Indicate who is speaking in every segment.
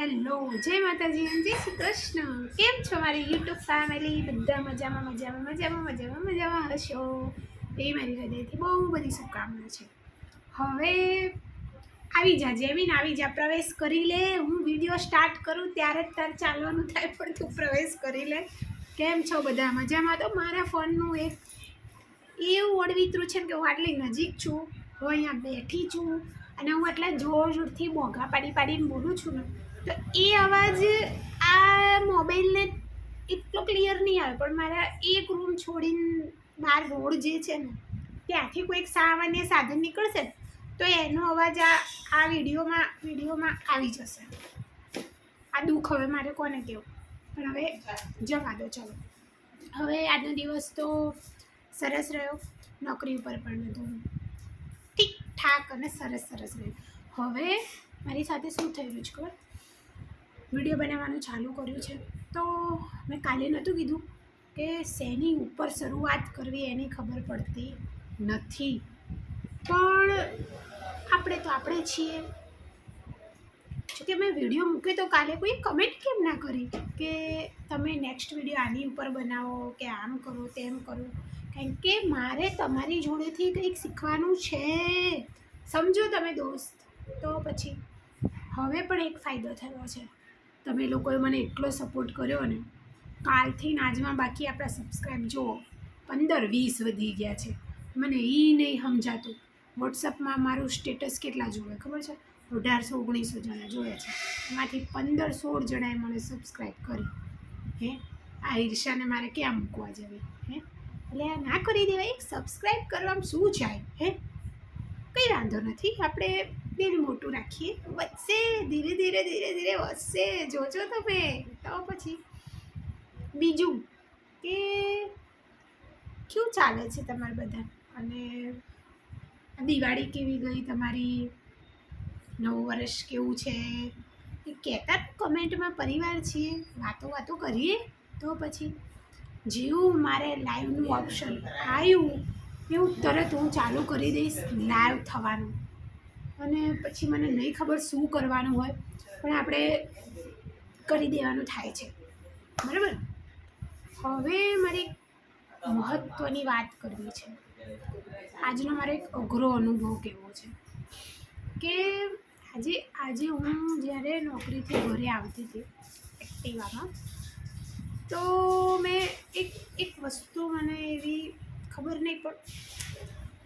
Speaker 1: Hello, જય માતાજી અને જય શ્રી કૃષ્ણ. કેમ છો મારી યુટ્યુબ ફેમિલી બધા મજામાં મજામાં મજામાં મજામાં મજામાં હશો? એ મારી હૃદયથી બહુ બધી શુભકામના છે. હવે આવી જા જેમીન આવી જા, પ્રવેશ કરી લે. હું વીડિયો સ્ટાર્ટ કરું, ત્યારે જ તાર ચાલવાનું થાય, પણ તું પ્રવેશ કરી લે. કેમ છો બધા? મજામાં? તો મારા ફોનનું એક એવું ઓળવીતરું છે કે હું આટલી નજીક છું. હું અહીંયા બેઠી છું અને હું આટલા જોર જોરથી મોઘા પાડી પાડીને બોલું છું ને તો એ અવાજ આ મોબાઈલને એટલો ક્લિયર નહીં આવે, પણ મારા એક રૂમ છોડીને બહાર રોડ જે છે ને, ત્યાંથી કોઈક સામાન્ય સાધન નીકળશે તો એનો અવાજ આ આ વિડીયોમાં વિડીયોમાં આવી જશે. આ દુઃખ હવે મારે કોને કહેવું? પણ હવે જવા દો, ચાલો. હવે આજનો દિવસ તો સરસ રહ્યો. નોકરી ઉપર પણ બધું ઠીક ઠાક અને સરસ સરસ રહ્યું. હવે મારી સાથે શું રહ્યું છે ખબર? વીડિયો બનાવવાનું ચાલુ કર્યું છે. તો મેં કાલે નહોતું કીધું કે શેની ઉપર શરૂઆત કરવી એની ખબર પડતી નથી. પણ આપણે તો આપણે છીએ. જોકે મેં વીડિયો મૂક્યો તો કાલે કોઈ કમેન્ટ કેમ ના કરી? કે તમે નેક્સ્ટ વીડિયો આની ઉપર બનાવો, કે આમ કરો, તેમ કરો. કારણ કે મારે તમારી જોડેથી કંઈક શીખવાનું છે. સમજો તમે દોસ્ત. તો પછી હવે પણ એક ફાયદો થયો છે. તમે લોકોએ મને એટલો સપોર્ટ કર્યો ને કાલથી આજમાં બાકી આપણા સબસ્ક્રાઈબ જુઓ. પંદર વીસ વધી ગયા છે. મને એ નહીં સમજાતું. વોટ્સઅપમાં મારું સ્ટેટસ કેટલા જોવે ખબર છે? અઢારસો, ઓગણીસો જણા જોવે છે. એમાંથી પંદર, સોળ જણાએ મને સબસ્ક્રાઈબ કરી. હે? આ ઈર્ષાને મારે ક્યાં મૂકવા જવી? હે? એટલે આ ના કરી દેવાય. એક કરવામાં શું જાય? હે? કંઈ વાંધો નથી. આપણે દિલ મોટું રાખીએ. વધશે, ધીરે ધીરે ધીરે ધીરે વધશે. જોજો તમે. તો પછી બીજું કે કેવું ચાલે છે તમારે બધા? અને દિવાળી કેવી ગઈ તમારી? નવું વર્ષ કેવું છે? એ કહેતા કમેન્ટમાં પરિવાર છીએ. વાતો વાતો કરીએ. તો પછી જેવું મારે લાઈવનું ઓપ્શન આવ્યું, એવું તરત હું ચાલુ કરી દઈશ. લાઈવ થવાનું. અને પછી મને નહીં ખબર શું કરવાનું હોય, પણ આપણે કરી દેવાનું થાય છે. બરાબર? હવે મારે એક મહત્ત્વની વાત કરવી છે. આજનો મારો એક અઘરો અનુભવ કેવો છે કે આજે આજે હું જ્યારે નોકરીથી ઘરે આવતી હતી એક્ટિવામાં, તો મેં એક એક વસ્તુ મને એવી ખબર નહીં પણ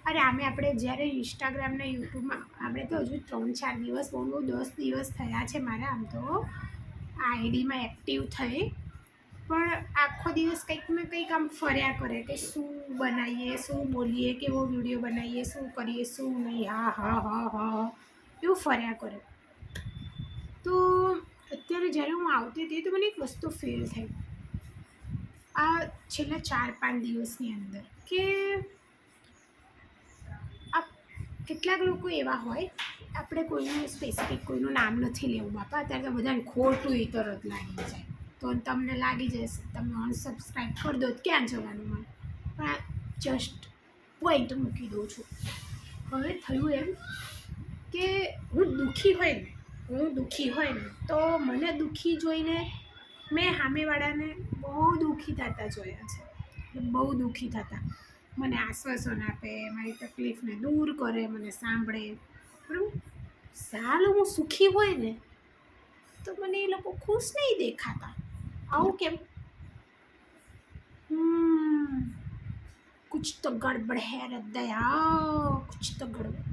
Speaker 1: અરે આમે આપણે જ્યારે ઇન્સ્ટાગ્રામ ને યુટ્યુબમાં આપણે તો હજુ ત્રણ ચાર દિવસ બહુ દસ દિવસ થયા છે મારા આમ તો. આ આઈડીમાં એક્ટિવ થઈ. પણ આખો દિવસ કંઈક ને કંઈક આમ ફર્યા કરે કે શું બનાવીએ શું બોલીએ, કેવો વીડિયો બનાવીએ શું કરીએ, શું નહીં, હા હા હા હા એવું ફર્યા કરે. તો અત્યારે જ્યારે હું આવતી હતી તો મને એક વસ્તુ ફીલ થઈ. આ છેલ્લા ચાર પાંચ દિવસની અંદર કે કેટલાક લોકો એવા હોય, આપણે કોઈનું સ્પેસિફિક કોઈનું નામ નથી લેવું, બાપા. અત્યારે તો બધાને ખોટું એ તરત લાગી જાય. તો તમને લાગી જશે, તમે અનસબસ્ક્રાઈબ કરી દો, ક્યાં જવાનું મને? પણ જસ્ટ પોઈન્ટ મૂકી દઉં છું. હવે થયું એમ કે હું દુઃખી હોય ને, હું દુઃખી હોય ને, તો મને દુઃખી જોઈને મેં સામેવાળાને બહુ દુઃખી થતા જોયા છે. બહુ દુઃખી થતા. મને આશ્વાસન આપે, મારી તકલીફને દૂર કરે, મને સાંભળે. બરાબર સાલ હું સુખી હોય ને, તો મને એ લોકો ખુશ નહીં દેખાતા. આવું કેમ? કુછ તો ગડબડ હે દયા, કુછ તો ગડબડ.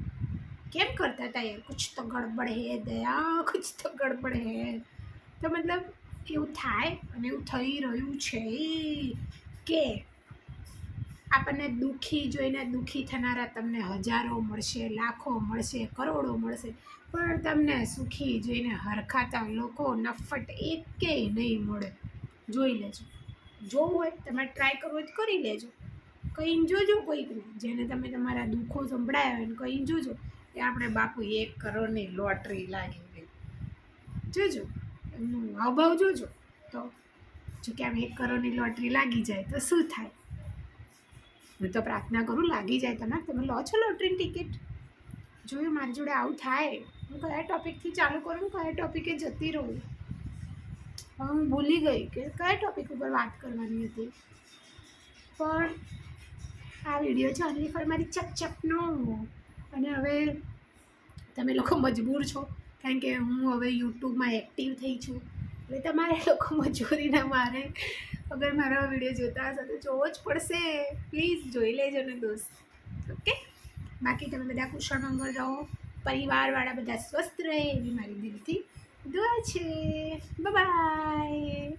Speaker 1: કેમ કરતા હતા યાર કુછ તો ગડબડ હે દયા, કુછ તો ગડબડ હે. તો મતલબ એવું થાય અને એવું થઈ રહ્યું છે કે આપણને દુઃખી જોઈને દુઃખી થનારા તમને હજારો મળશે, લાખો મળશે, કરોડો મળશે, પણ તમને સુખી જોઈને હરખાતા લોકો નફટ એકેય નહીં મળે. જોઈ લેજો. જોવું હોય તમે ટ્રાય કરવું તો કરી લેજો. કહીને જોજો કોઈકને. જેને તમે તમારા દુઃખો સંભળાયા હોય ને કહીને જોજો કે આપણે બાપુ એક કરોડની લોટરી લાગી ગઈ. જોજો. એમનું હાવભાવ જોજો. તો જો કે આમ એક કરોડની લોટરી લાગી જાય તો શું થાય? હું તો પ્રાર્થના કરું, લાગી જાય તમારે. તમે લો છો લોટરીની ટિકિટ? જોયું મારી જોડે આવું થાય? હું કયા ટોપિકથી ચાલુ કરું કયા ટોપિકે જતી રહું? હું ભૂલી ગઈ કે કયા ટોપિક ઉપર વાત કરવાની હતી? પણ આ વીડિયો છે ઓનલી ફોર મારી ચકચકનો. અને હવે તમે લોકો મજબૂર છો, કારણ કે હું હવે યુટ્યુબમાં એક્ટિવ થઈ છું. એટલે તમારે લોકો મજૂરીના મારે અગર મારો વીડિયો જોતા હશો તો જોવો જ પડશે. પ્લીઝ જોઈ લેજો ને દોસ્ત. ઓકે બાકી તમે બધા કુશળ મંગળ રહો. પરિવારવાળા બધા સ્વસ્થ રહે એવી મારી દિલથી દુઆ છે. બાય